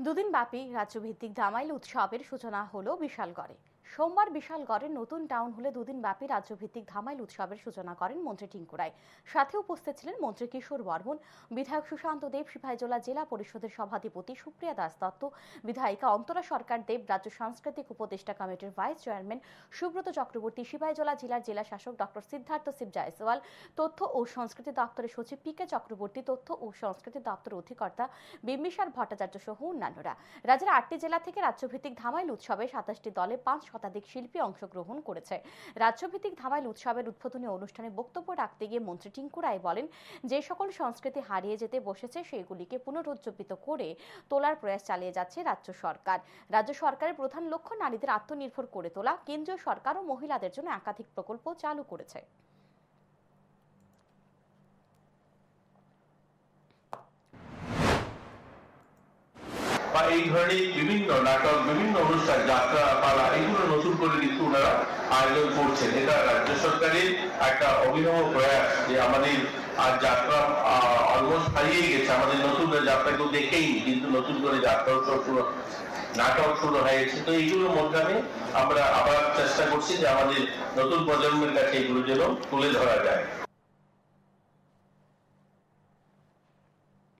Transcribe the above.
দুদিন ব্যাপী রাজ্যভিত্তিক জামাইল উৎসবের সূচনা হলো বিশালগড়ে। সোমবার বিশালগড়ের নতুন টাউন হলে দুদিন ব্যাপী রাজ্যভিত্তিক ধামাইল উৎসবের সূচনা করেন মন্ত্রী টিঙ্কু রায় সাথে উপস্থিত ছিলেন মন্ত্রী কিশোর বর্মন, বিধায়ক সুশান্ত দেব, সিপাহীজলা জেলা পরিষদের সভাধিপতি সুপ্রিয়া দাস দত্ত, বিধায়িকা অন্তরা সরকার দেব, রাজ্য সাংস্কৃতিক উপদেষ্টা কমিটির ভাইস চেয়ারম্যান সুব্রত চক্রবর্তী, সিপাহীজলা জেলার জেলা শাসক ডক্টর সিদ্ধার্থ শিব জয়সওয়াল, তথ্য ও সংস্কৃতি দপ্তরের সচিব পি কে চক্রবর্তী, তথ্য ও সংস্কৃতি দপ্তরের অধিকর্তা বিম্বিসার ভট্টাচার্য সহ অন্যান্যরা। রাজ্যের আটটি জেলা থেকে রাজ্যভিত্তিক ধামাইল উৎসবে সাতাশটি দলে পাঁচ শতাধিক শিল্পী অংশগ্রহণ করেছে। রাজ্যভিত্তিক ধামাইল উৎসবের উদ্বোধনী অনুষ্ঠানে বক্তব্য রাখতে গিয়ে মন্ত্রী টিঙ্কু রায় বলেন, যে সকল সংস্কৃতি হারিয়ে যেতে বসেছে, সেগুলিকে পুনরুজ্জীবিত করে তোলার প্রয়াস চালিয়ে যাচ্ছে রাজ্য সরকার। রাজ্য সরকারের প্রধান লক্ষ্য নারীদের আত্মনির্ভর করে তোলা, কেন্দ্রীয় সরকার ও মহিলাদের জন্য একাধিক প্রকল্প চালু করেছে। বা এই ধরনের বিভিন্ন নাটক, বিভিন্ন অনুষ্ঠান যাত্রা পালা এগুলো নতুন করে কিন্তু ওনারা আয়োজন করছেন। এটা রাজ্য সরকারের একটা অভিনব প্রয়াস যে আমাদের আর যাত্রা অলমোস্ট হারিয়ে গেছে। আমাদের নতুন যাত্রা কেউ দেখেই কিন্তু নতুন করে যাত্রা উৎসব শুরু নাটক শুরু হয়েছে তো এইগুলোর মধ্যে আমরা আবার চেষ্টা করছি যে আমাদের নতুন প্রজন্মের কাছে এগুলো যেন তুলে ধরা যায়।